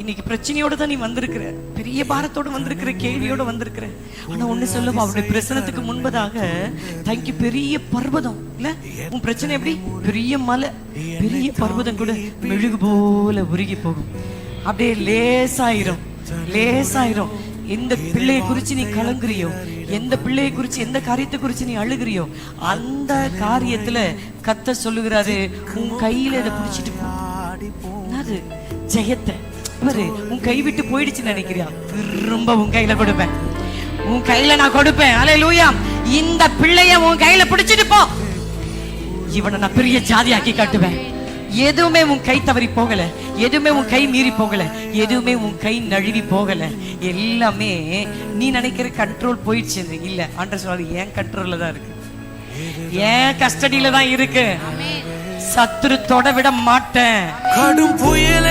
இன்னைக்கு பிரச்சனையோட தான் நீ வந்திருக்கிற. பெரிய பாரத்தோட வந்திருக்கிற கேள்வியோட வந்திருக்கிற. ஆனா ஒண்ணு சொல்லும் அவருடைய பிரசனத்துக்கு முன்பதாக தங்கி பெரிய பர்வதம் இல்ல? உன் பிரச்சனை எப்படி? பெரிய மலை பெரிய பர்வதம் கூட மெழுகு போல உருகி போகும். அப்படியே லேசாயிரும் லேசாயிரும். எந்த பிள்ளையை குறிச்சு நீ கலங்குறியோ எந்த பிள்ளையை குறிச்சு எந்த காரியத்தை குறிச்சு நீ அழுகுறியோ அந்த காரியத்துல கத்த சொல்லுகிறாரு உன் கையில இதை பிடிச்சிட்டு போ. ஜெயத்தை. பாரு உன் கை விட்டு போயிடுச்சுன்னு நினைக்கிறியா? திரும்ப உன் கையில கொடுப்பேன். உன் கையில நான் கொடுப்பேன். அலே லூயா இந்த பிள்ளைய உன் கையில பிடிச்சிட்டு போ. இவனை நான் பெரிய ஜாதியாக்கி காட்டுவேன். எதுவுமே உன் கை தவறி போகல. எதுவுமே உன் கை மீறி போகல. எதுவுமே உன் கை நழுவி போகல. எல்லாமே நீ நினைக்கிற கண்ட்ரோல் போயிடுச்சு. இல்ல ஆண்டர் சொல்றாரு என் கண்ட்ரோல்ல தான் இருக்கு. என் கஸ்டடியில தான் இருக்கு. சத்துரு தொட விட மாட்டேன். கடும் புயல்